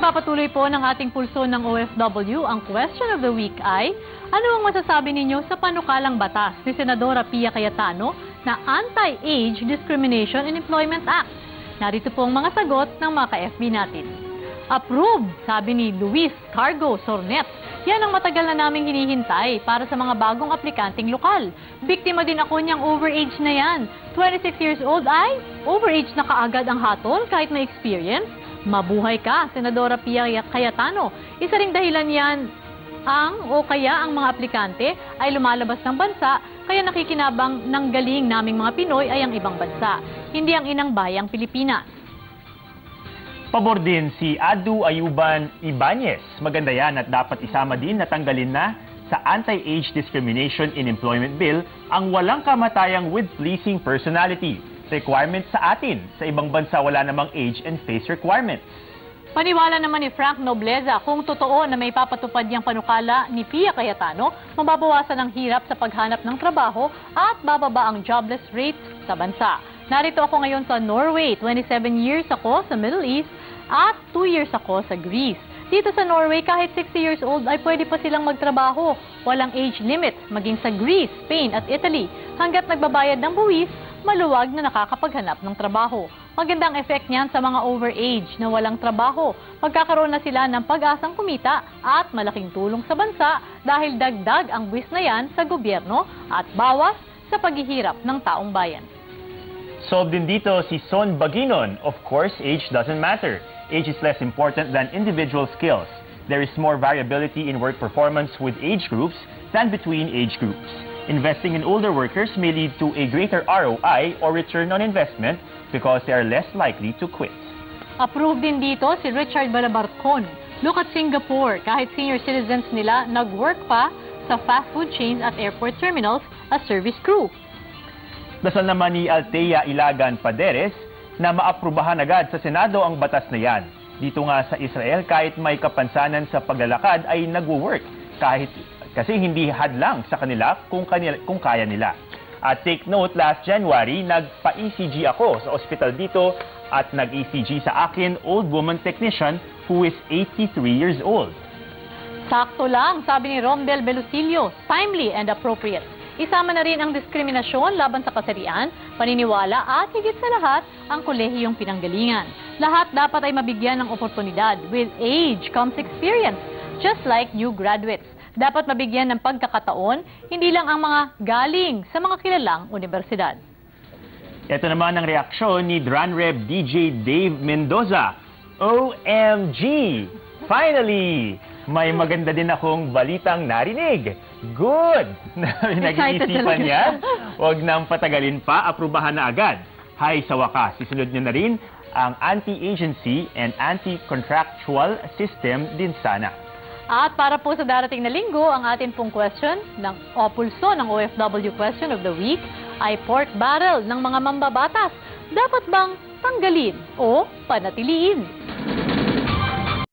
pagpapatuloy po ng ating pulso ng OFW, ang question of the week ay, ano ang masasabi ninyo sa panukalang batas ni Senadora Pia Cayetano na Anti-Age Discrimination in Employment Act? Narito po ang mga sagot ng mga ka-FB natin. Approve, sabi ni Luis Cargo Sornet. Yan ang matagal na naming hinihintay para sa mga bagong aplikanteng lokal. Biktima din ako niyang overage na yan. 26 years old ay overage na kaagad ang hatol kahit may experience. Mabuhay ka, Senadora Pia Cayetano. Isa ring dahilan yan ang o kaya ang mga aplikante ay lumalabas ng bansa kaya nakikinabang ng galing naming mga Pinoy ay ang ibang bansa, hindi ang inang bayang Pilipinas. Pabor din si Adu Ayuban Ibanez. Maganda yan at dapat isama din na tanggalin na sa Anti-Age Discrimination in Employment Bill ang walang kamatayang with pleasing personality requirement sa atin. Sa ibang bansa, wala namang age and face requirements. Paniwala naman ni Frank Nobleza kung totoo na may papatupad niyang panukala ni Pia Cayetano, mababawasan ang hirap sa paghanap ng trabaho at bababa ang jobless rate sa bansa. Narito ako ngayon sa Norway. 27 years ako sa Middle East at 2 years ako sa Greece. Dito sa Norway, kahit 60 years old ay pwede pa silang magtrabaho. Walang age limit, maging sa Greece, Spain at Italy. Hanggat nagbabayad ng buwis, maluwag na nakakapaghanap ng trabaho. Magandang effect niyan sa mga overage na walang trabaho. Magkakaroon na sila ng pag-asang kumita at malaking tulong sa bansa dahil dagdag ang buwis na yan sa gobyerno at bawas sa paghihirap ng taong bayan. Solved din dito si Son Baginon. Of course, age doesn't matter. Age is less important than individual skills. There is more variability in work performance with age groups than between age groups. Investing in older workers may lead to a greater ROI or return on investment because they are less likely to quit. Approved din dito si Richard Balabarcon. Look at Singapore. Kahit senior citizens nila, nag-work pa sa fast food chains at airport terminals as service crew. Dasal naman ni Altea Ilagan Paderes na maaprubahan agad sa Senado ang batas na yan. Dito nga sa Israel, kahit may kapansanan sa paglalakad ay nagwo-work kahit kasi hindi hadlang sa kanila kung, kanila, kung kaya nila. At take note, last January, nagpa-ECG ako sa ospital dito at nag-ECG sa akin old woman technician who is 83 years old. Sakto lang, sabi ni Romdel Belusilio, timely and appropriate. Isama na rin ang diskriminasyon laban sa kasarian, paniniwala at higit sa lahat, ang kolehiyong pinanggalingan. Lahat dapat ay mabigyan ng oportunidad. With age comes experience, just like new graduates dapat mabigyan ng pagkakataon, hindi lang ang mga galing sa mga kilalang universidad. Ito naman ang reaksyon ni Dranreb DJ Dave Mendoza. OMG! Finally! May maganda din akong balitang narinig. Good! Nag-iisipan niya. Huwag nang patagalin pa, aprubahan na agad. Hay sa wakas, isunod niya na rin ang anti-agency and anti-contractual system din sana. At para po sa darating na linggo, ang atin pong question ng o pulso ng OFW Question of the Week ay pork barrel ng mga mambabatas. Dapat bang tanggalin o panatiliin?